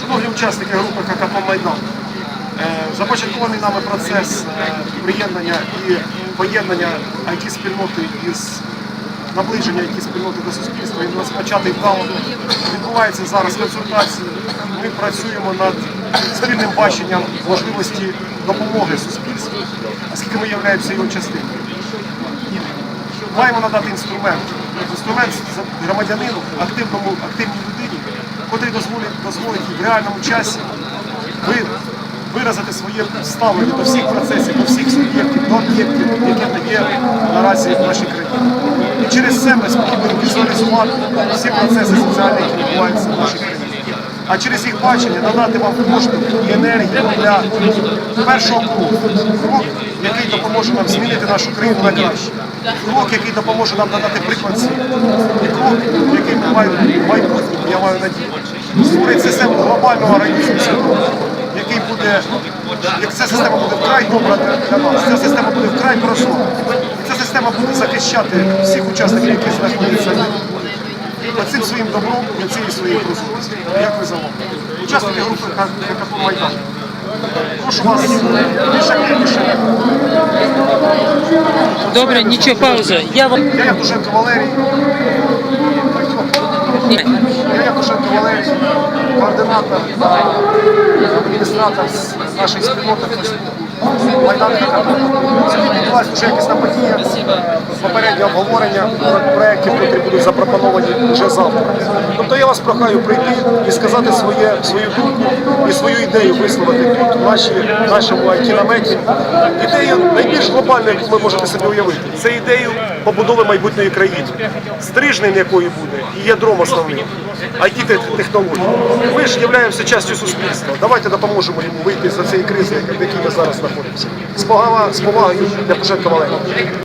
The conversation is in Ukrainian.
Шановні учасники групи ККП Майдан, е, започаткований нами процес е, приєднання і поєднання IT-спільноти із наближення IT-спільноти до суспільства і розпочатий вдало. Відбуваються зараз консультації. Ми працюємо над спільним баченням можливості допомоги суспільству, оскільки ми являємося його частиною. Маємо надати інструмент. Інструмент громадянину, активному, активній людині, котрий дозволить, дозволить в реальному часі ви, виразити своє ставлення до всіх процесів, до всіх суб'єктів, до об'єктів, які є наразі в нашій країні. І через це ми спокійно візуалізувати всі процеси соціальні, які відбуваються в нашій країні. А через їх бачення надати вам поштовх і енергію для першого кроку. Крок, який допоможе нам змінити нашу країну на краще. Крок, який допоможе нам надати приклад. І крок, який ми маємо в майбутньому, я маю надію, створить систему глобального організму світу, який буде, як ця система буде вкрай добра для, нас, ця система буде вкрай прозора. Ця система буде захищати всіх учасників, які знаходяться цим своїм добром і цією своєю прозорістю. Дякую за увагу. Учасники групи Майдан. Прошу вас більш Добре, нічого, пауза. Я вам Я Ятушенко Валерій. Я Ятушенко Валерій, координатор та адміністратор нашої спільноти Майдан. Відбулася вже якісна подія, попереднє обговорення проєктів, які будуть запропоновані вже завтра. Тобто я вас прохаю прийти і сказати своє, свою думку і свою ідею висловити тут, в нашому IT-наметі. Ідею найбільш глобальну, яку ви можете собі уявити, це ідею побудови майбутньої країни, стрижнем якої буде і ядром основним. it технології. Ми ж являємося частю суспільства. Давайте допоможемо йому вийти з цієї кризи, в якій ми зараз знаходимося. З повагою для সংক্ষিপ্ত বলেন।